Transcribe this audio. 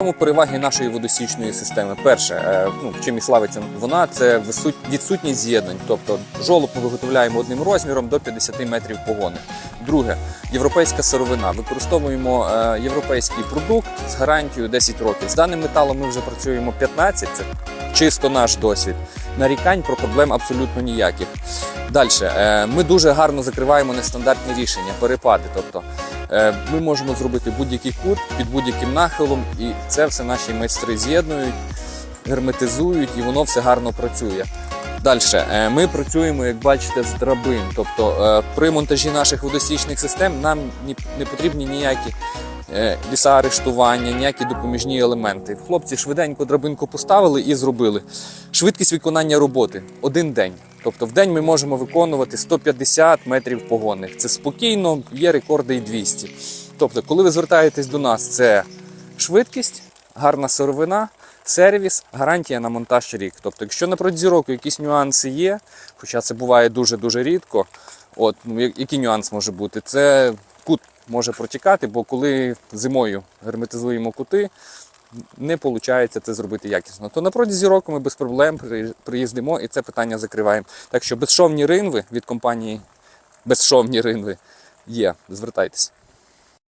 Тому переваги нашої водосічної системи. Перше, е, ну чим і славиться вона, це відсутність з'єднань. Тобто жолоб виготовляємо одним розміром до 50 метрів погони. Друге, європейська сировина. Використовуємо е, європейський продукт з гарантією 10 років. З даним металом ми вже працюємо 15, це чисто наш досвід. Нарікань про проблем абсолютно ніяких. Далі, ми дуже гарно закриваємо нестандартні рішення, перепади. Тобто Е, Ми можемо зробити будь-який кут під будь-яким нахилом, і це все наші майстри з'єднують, герметизують, і воно все гарно працює. Далі ми працюємо, як бачите, з драбин. Тобто е, при монтажі наших водостічних систем нам не потрібні ніякі е, ліса арештування, ніякі допоміжні елементи. Хлопці швиденько драбинку поставили і зробили. Швидкість виконання роботи один день. Тобто в день ми можемо виконувати 150 метрів погонних. Це спокійно, є рекорди і 200. Тобто, коли ви звертаєтесь до нас, це швидкість, гарна сировина, сервіс, гарантія на монтаж рік. Тобто, якщо на протязі року якісь нюанси є, хоча це буває дуже-дуже рідко, от, ну, який нюанс може бути? Це кут може протікати, бо коли зимою герметизуємо кути, не виходить це зробити якісно. То на протязі року ми без проблем при- приїздимо і це питання закриваємо. Так що безшовні ринви від компанії Безшовні ринви є. Звертайтеся.